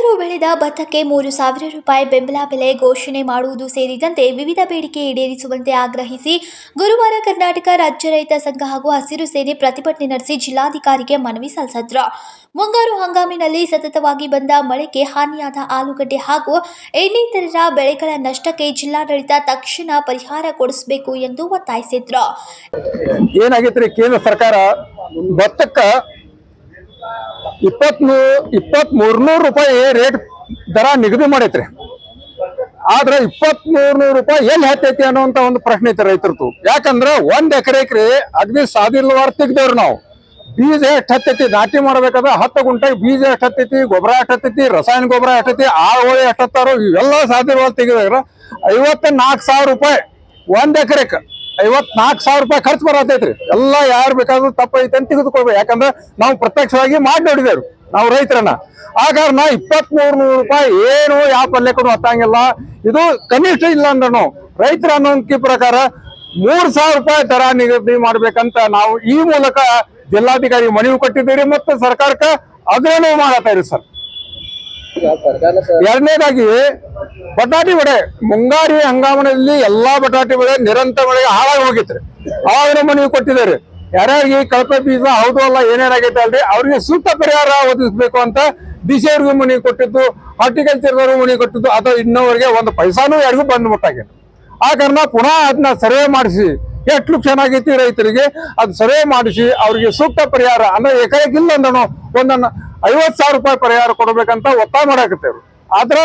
ರೈತರು ಬೆಳೆದ ಭತ್ತಕ್ಕೆ ಮೂರು ಸಾವಿರ ರೂಪಾಯಿ ಬೆಂಬಲ ಬೆಲೆ ಘೋಷಣೆ ಮಾಡುವುದು ಸೇರಿದಂತೆ ವಿವಿಧ ಬೇಡಿಕೆ ಈಡೇರಿಸುವಂತೆ ಆಗ್ರಹಿಸಿ ಗುರುವಾರ ಕರ್ನಾಟಕ ರಾಜ್ಯ ರೈತ ಸಂಘ ಹಾಗೂ ಹಸಿರು ಸೇನೆ ಪ್ರತಿಭಟನೆ ನಡೆಸಿ ಜಿಲ್ಲಾಧಿಕಾರಿಗೆ ಮನವಿ ಸಲ್ಲಿಸಿದ್ರು. ಮುಂಗಾರು ಹಂಗಾಮಿನಲ್ಲಿ ಸತತವಾಗಿ ಬಂದ ಮಳೆಗೆ ಹಾನಿಯಾದ ಆಲೂಗಡ್ಡೆ ಹಾಗೂ ಇನ್ನಿತರರ ಬೆಳೆಗಳ ನಷ್ಟಕ್ಕೆ ಜಿಲ್ಲಾಡಳಿತ ತಕ್ಷಣ ಪರಿಹಾರ ಕೊಡಿಸಬೇಕು ಎಂದು ಒತ್ತಾಯಿಸಿದ್ರು. ಏನಾಗೈತ್ರಿ ಕೇಂದ್ರ ಸರ್ಕಾರ ಭತ್ತಕ್ಕ ಇಪ್ಪತ್ಮೂ ಇಪ್ಪತ್ತ್ ಮೂರ್ನೂರು ರೂಪಾಯಿ ರೇಟ್ ದರ ನಿಗದಿ ಮಾಡೈತ್ರಿ. ಆದ್ರೆ ಇಪ್ಪತ್ತ್ ಮೂರ್ನೂರು ರೂಪಾಯಿ ಎಲ್ಲಿ ಹತ್ತೈತಿ ಅನ್ನುವಂತ ಒಂದು ಪ್ರಶ್ನೆ ಐತಿ ರೈತರದು. ಯಾಕಂದ್ರ ಒಂದ್ ಎಕರೆಕ್ರಿ ಅಗ್ದಿ ಸಾವಿರವಾರ ತೆಗ್ದೇವ್ರಿ ನಾವು. ಬೀಜ ಎಷ್ಟು ಹತ್ತೈತಿ? ನಾಟಿ ಮಾಡ್ಬೇಕಾದ್ರೆ ಹತ್ತು ಗುಂಟೆಗೆ ಬೀಜ ಎಷ್ಟು ಹತ್ತೈತಿ? ಗೊಬ್ಬರ ಎಷ್ಟು ಹತ್ತೈತಿ? ರಸಾಯನ ಗೊಬ್ಬರ ಎಷ್ಟು ಹತ್ತೈತಿ? ಆಳುಗಳು ಎಷ್ಟು ಹತ್ತಾರೋ? ಇವೆಲ್ಲ ಸಾಧ್ಯವಾಗಿ ತೆಗಿದಾಗ ಐವತ್ತ ನಾಲ್ಕು ಸಾವಿರ ರೂಪಾಯಿ ಒಂದ್ ಎಕರೆಕ್ ಐವತ್ನಾಲ್ಕು ಸಾವಿರ ರೂಪಾಯಿ ಖರ್ಚು ಬರತೈತ್ರಿ. ಎಲ್ಲ ಯಾರು ಬೇಕಾದ್ರೂ ತಪ್ಪೈತೆ ಅಂತ ತೆಗೆದುಕೊಳ್ಬೇಕು. ಯಾಕಂದ್ರೆ ನಾವು ಪ್ರತ್ಯಕ್ಷವಾಗಿ ಮಾಡಿ ನೋಡಿದೇವ್ರು ನಾವು ರೈತರನ್ನ. ಹಾಗಾದ್ರೆ ನಾ ಇಪ್ಪತ್ತ್ ಮೂರು ನೂರು ರೂಪಾಯಿ ಏನು ಯಾವ ಪಲ್ಯಕ್ಕೂ ಹತ್ತಂಗಿಲ್ಲ ಇದು ಕನಿಷ್ಠ ಇಲ್ಲ ಅಂದ್ರೂ ರೈತರ ಅನ್ನೋಂಕಿ ಪ್ರಕಾರ ಮೂರ್ ಸಾವಿರ ರೂಪಾಯಿ ದರ ನಿಗದಿ ಮಾಡ್ಬೇಕಂತ ನಾವು ಈ ಮೂಲಕ ಜಿಲ್ಲಾಧಿಕಾರಿ ಮನವಿ ಕೊಟ್ಟಿದ್ದೀರಿ ಮತ್ತು ಸರ್ಕಾರಕ್ಕೆ ಆಗ್ರಹಣೆ ಮಾಡತ್ತಾ ಇರಿ ಸರ್. ಎರಡನೇದಾಗಿ, ಬಟಾಟಿ ಬೆಳೆ ಮುಂಗಾರಿ ಹಂಗಾಮಿನಲ್ಲಿ ಎಲ್ಲಾ ಬಟಾಟಿ ಬೆಳೆ ನಿರಂತರ ಮಳೆಗೆ ಹಾಳಾಗಿ ಹೋಗಿತ್ರಿ ಅವಾಗ ಮನವಿ ಕೊಟ್ಟಿದ್ದಾರೆ. ಯಾರ್ಯಾರಿಗೆ ಕಳಪೆ ಬೀಜ ಹೌದು ಅಲ್ಲ ಏನೇನಾಗೈತೆ ಅಲ್ರಿ, ಅವ್ರಿಗೆ ಸೂಕ್ತ ಪರಿಹಾರ ಒದಗಿಸ್ಬೇಕು ಅಂತ ಡಿ ಸಿ ಅವ್ರಿಗೂ ಮನವಿ ಕೊಟ್ಟಿದ್ದು ಹಾರ್ಟಿಕಲ್ಚರ್ ಮನಿ ಕೊಟ್ಟಿದ್ದು, ಅಥವಾ ಇನ್ನೋವರೆಗೆ ಒಂದು ಪೈಸಾನು ಯಾರಿಗೂ ಬಂದ್ಬಿಟ್ಟಾಗಿದೆ ಆ ಕಾರಣ ಪುನಃ ಅದನ್ನ ಸರ್ವೆ ಮಾಡಿಸಿ ಎಷ್ಟು ಚೆನ್ನಾಗೈತಿ ರೈತರಿಗೆ, ಅದು ಸರ್ವೆ ಮಾಡಿಸಿ, ಅವ್ರಿಗೆ ಸೂಕ್ತ ಪರಿಹಾರ ಅಂದ್ರೆ ಎಕರೆಗಿಲ್ಲ ಅಂದನು ಒಂದನ್ನ ಐವತ್ ಸಾವಿರ ರೂಪಾಯಿ ಪರಿಹಾರ ಕೊಡಬೇಕಂತ ಒತ್ತಾಯ ಮಾಡಾಕತ್ತೇವ್ರು ಆದ್ರೆ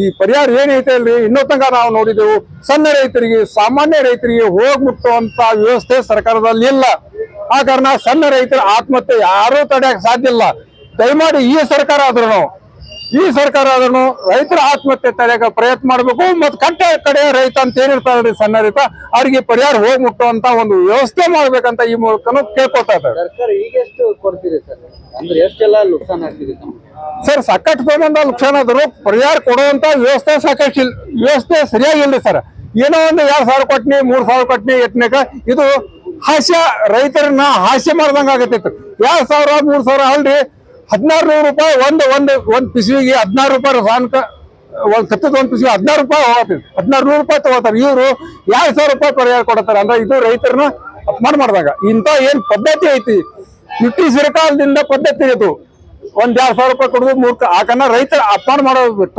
ಈ ಪರಿಹಾರ ಏನೈತೆ ಅಲ್ರಿ ಇನ್ನೂ ತನಕ ನಾವು ನೋಡಿದೆವು, ಸಣ್ಣ ರೈತರಿಗೆ, ಸಾಮಾನ್ಯ ರೈತರಿಗೆ ಹೋಗಿ ಮುಟ್ಟುವಂತ ವ್ಯವಸ್ಥೆ ಸರ್ಕಾರದಲ್ಲಿ ಇಲ್ಲ. ಆ ಕಾರಣ ಸಣ್ಣ ರೈತರ ಆತ್ಮಹತ್ಯೆ ಯಾರೂ ತಡೆಯಕ್ ಸಾಧ್ಯ ಇಲ್ಲ. ದಯಮಾಡಿ ಈ ಸರ್ಕಾರ ಆದ್ರೂ ಈ ಸರ್ಕಾರ ಅದನ್ನು ರೈತರ ಆತ್ಮಹತ್ಯೆ ತಡೆಯಕ ಪ್ರಯತ್ನ ಮಾಡಬೇಕು ಮತ್ತು ಕಟ್ಟ ಕಡೆ ರೈತ ಅಂತ ಏನಿರ್ತಾರೆ ಸಣ್ಣ ರೈತ ಅವ್ರಿಗೆ ಪರಿಹಾರ ಹೋಗಿ ಮುಟ್ಟುವಂತ ಒಂದು ವ್ಯವಸ್ಥೆ ಮಾಡ್ಬೇಕಂತ ಈ ಮೂಲಕನು ಕೇಳ್ಕೊತಾ ಇದ್ದಾರೆ. ಸರ್? ಸಾಕಷ್ಟು ಪ್ರಮಾಣದ ನುಕ್ಸಾನ ಆದರೂ ಪರಿಹಾರ ಕೊಡುವಂತ ವ್ಯವಸ್ಥೆ ಸಾಕಷ್ಟು ಇಲ್ಲ ವ್ಯವಸ್ಥೆ ಸರಿಯಾಗಿಲ್ಲ ಸರ್. ಏನೋ ಒಂದು ಎರಡು ಸಾವಿರ ಕೊಟ್ನಿ ಮೂರು ಸಾವಿರ ಕೊಟ್ನಿ ಎಟ್ನೇಕ ಇದು ಹಾಸ್ಯ ರೈತರನ್ನ ಹಾಸ್ಯ ಮಾಡ್ದಂಗ ಆಗತ್ತಿತ್ತು. ಎರಡು ಸಾವಿರ ಮೂರು ಸಾವಿರ ಅಲ್ರಿ ಹದಿನಾರು ನೂರು ರೂಪಾಯಿ ಒಂದು ಒಂದು ಒಂದು ಪಿಸಿವಿಗೆ ಹದಿನಾರು ರೂಪಾಯಿ ರಸಾಯನಿಕ ಒಂದು ಕತ್ತದ ಒಂದು ಪಿಸಿಗೆ ಹದಿನಾರು ರೂಪಾಯಿ ಹೋಗ್ತೀವಿ ಹದಿನಾರು ನೂರು ರೂಪಾಯಿ ತಗೋತಾರೆ. ಇವರು ಎರಡು ಸಾವಿರ ರೂಪಾಯಿ ಪರಿಹಾರ ಕೊಡ್ತಾರೆ. ಅಂದ್ರೆ ಇದು ರೈತರನ್ನ ಅಪಮಾನ ಮಾಡಿದಾಗ. ಇಂಥ ಏನು ಪದ್ಧತಿ ಐತಿ? ಬ್ರಿಟಿಷ್ ಕಾಲದಿಂದ ಪದ್ಧತಿ ಇದು ಒಂದ್ ಎರಡು ಸಾವಿರ ರೂಪಾಯಿ ಕೊಡುದು ಮೂರ್ಖ. ಆಕನ್ನ ರೈತರ ಅಪಮಾನ ಮಾಡೋದು ಬಿಟ್ಟ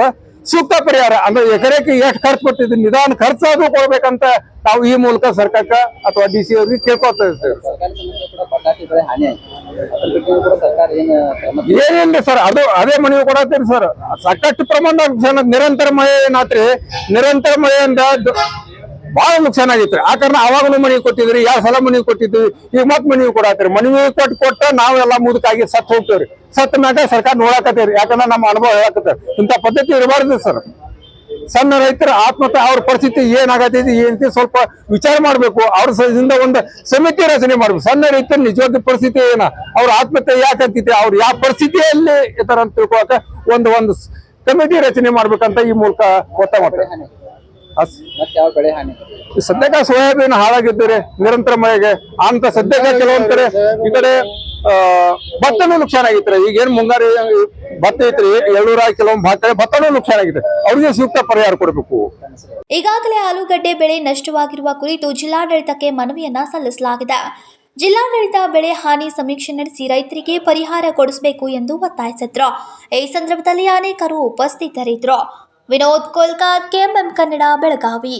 ಸೂಕ್ತ ಪರಿಹಾರ. ಅಂದ್ರೆ ಎಕರೆಗೆ ಎಷ್ಟು ಖರ್ಚು ಬರ್ತಿದ್ವಿ ನಿಧಾನ ಖರ್ಚಾದ್ರೂ ಕೊಡ್ಬೇಕಂತ ನಾವು ಈ ಮೂಲಕ ಸರ್ಕಾರಕ್ಕೆ ಅಥವಾ ಡಿ ಸಿ ಅವ್ರಿಗೆ ಕೇಳ್ಕೊತಾ ಇರ್ತೇವೆ ಏನಿಲ್ಲ ಸರ್, ಅದು ಅದೇ ಮನವಿ ಕೊಡತ್ತೀರಿ ಸರ್. ಸಾಕಷ್ಟು ಪ್ರಮಾಣದಾಗ ನಿರಂತರ ಮಳೆ ಏನಾತ್ರಿ ನಿರಂತರ ಮಳೆಯಿಂದ ಬಹಳ ನುಕ್ಸಾನ ಆಗಿತ್ತು. ಆ ಕಾರಣ ಅವಾಗಲೂ ಮನವಿ ಕೊಟ್ಟಿದ್ರಿ ಯಾವ ಸಲ ಮನವಿ ಕೊಟ್ಟಿದ್ವಿ ಈಗ ಮತ್ ಮನವಿ ಕೊಡತ್ತೀರಿ. ಮನವಿ ಕೊಟ್ಟು ಕೊಟ್ಟ ನಾವೆಲ್ಲ ಮುದುಕಾಗಿ ಸತ್ ಹೋಗ್ತೇವ್ರಿ. ಸತ್ತ ಮ್ಯಾಗ ಸರ್ಕಾರ ನೋಡಾಕತ್ತೇವ್ರಿ ಯಾಕಂದ್ರೆ ನಮ್ಮ ಅನುಭವ ಹೇಳಕತ್ತಾರೆ. ಇಂಥ ಪದ್ಧತಿ ಇರಬಾರ್ದು ಸರ್. ಸಣ್ಣ ರೈತರ ಆತ್ಮಹತ್ಯೆ ಅವ್ರ ಪರಿಸ್ಥಿತಿ ಏನಾಗತ್ತೈತಿ ಏನಂತ ಸ್ವಲ್ಪ ವಿಚಾರ ಮಾಡಬೇಕು. ಅವ್ರ ಸದಿಂದ ಒಂದು ಸಮಿತಿ ರಚನೆ ಮಾಡ್ಬೇಕು. ಸಣ್ಣ ರೈತರ ನಿಜವಾದ ಪರಿಸ್ಥಿತಿ ಏನ? ಅವ್ರ ಆತ್ಮಹತ್ಯೆ ಯಾಕೆ ಆಗ್ತೈತಿ? ಅವ್ರು ಯಾವ ಪರಿಸ್ಥಿತಿಯಲ್ಲಿ ಇತರ ಅಂತ ತಿಳ್ಕೊಳಕ ಒಂದು ಒಂದು ಕಮಿಟಿ ರಚನೆ ಮಾಡ್ಬೇಕಂತ ಈ ಮೂಲಕ ಒತ್ತಾಯ ಯಾವ ಬೆಳೆ ಹಾನಿ? ಸದ್ಯಕ್ಕೆ ಸೋಯಾಬೀನ್ ಹಾಳಾಗಿದ್ದೀರಿ ನಿರಂತರ ಮಳೆಗೆ. ಅಂತ ಸದ್ಯಕ್ಕೆ ಕೆಲವೊಂದ್ ಕಡೆ ಈ ಕಡೆ ಆ, ಭತ್ತನೂ ನುಕ್ಸಾನ ಆಗೈತ್ರಿ. ಈಗ ಏನ್ ಮುಂಗಾರು ಭತ್ತ ಐತ್ರಿ ಎಳ್ಳೂರ ಕೆಲವೊಂದ್ ಭಾಗ ಕಡೆ ಭತ್ತನೂ ನುಕ್ಸಾನ ಆಗಿದೆ ಅವ್ರಿಗೆ ಸೂಕ್ತ ಪರಿಹಾರ ಕೊಡಬೇಕು. ಈಗಾಗಲೇ ಆಲೂಗಡ್ಡೆ ಬೆಳೆ ನಷ್ಟವಾಗಿರುವ ಕುರಿತು ಜಿಲ್ಲಾಡಳಿತಕ್ಕೆ ಮನವಿಯನ್ನ ಸಲ್ಲಿಸಲಾಗಿದೆ. ಜಿಲ್ಲಾಡಳಿತ ಬೆಳೆ ಹಾನಿ ಸಮೀಕ್ಷೆ ನಡೆಸಿ ರೈತರಿಗೆ ಪರಿಹಾರ ಕೊಡಿಸಬೇಕು ಎಂದು ಒತ್ತಾಯಿಸಿದ್ರು. ಈ ಸಂದರ್ಭದಲ್ಲಿ ಅನೇಕರು ಉಪಸ್ಥಿತರಿದ್ದರು. ವಿನೋದ್ ಕೋಲ್ಕಾತ್ ಕೆಎಂಎಂ ಕನ್ನಡ ಬೆಳಗಾವಿ.